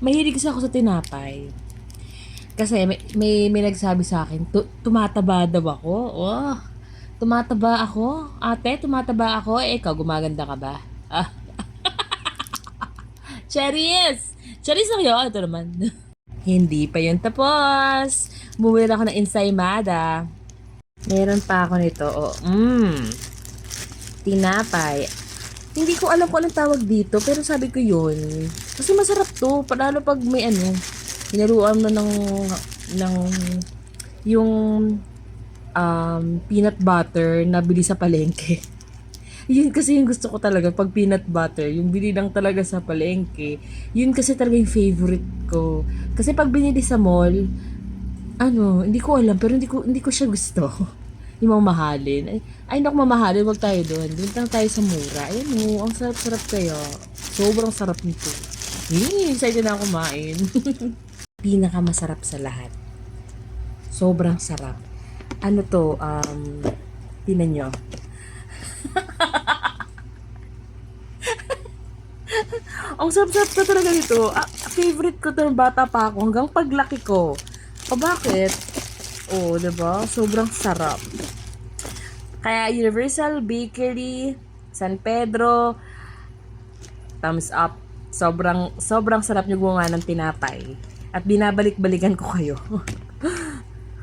Mahilig kasi ako sa tinapay. Kasi may, may, may nagsabi sa akin, "Tu- tumataba daw ako. Oh, tumataba ako? Ate, tumataba ako? Eh, ikaw, gumaganda ka ba? Ah. Cherries! Cherries lang yun. Ito naman. Hindi pa yun tapos. Bumili ako ng ensaymada. Meron pa ako nito. Oh, mmm. Tinapay. Hindi ko alam kung anong tawag dito, pero sabi ko yun. Kasi masarap to. Panalo pag may ano, hinaluan mo ng, ng, yung, um, peanut butter na bili sa palengke. Yun kasi yung gusto ko talaga, pag peanut butter, yung bili lang talaga sa palengke, yun kasi talaga yung favorite ko. Kasi pag binili sa mall, ano, hindi ko alam, pero hindi ko, hindi ko siya gusto. yung mga mahalin. Ay, ay naku, mamahalin, wag tayo doon. Doon lang tayo sa mura. Ayan mo, ang sarap-sarap kaya. Sobrang sarap nito. Eh, excited na kumain. Pinakamasarap sa lahat. Sobrang sarap. Ano to, um, tinan nyo. Ang sarap-sarap na talaga nito. Ah, favorite ko to bata pa ako hanggang paglaki ko. O bakit? Oh, 'di ba? Sobrang sarap. Kaya Universal Bakery, San Pedro, thumbs up. Sobrang sobrang sarap niyo gumawa ng tinapay. At binabalik-balikan ko kayo.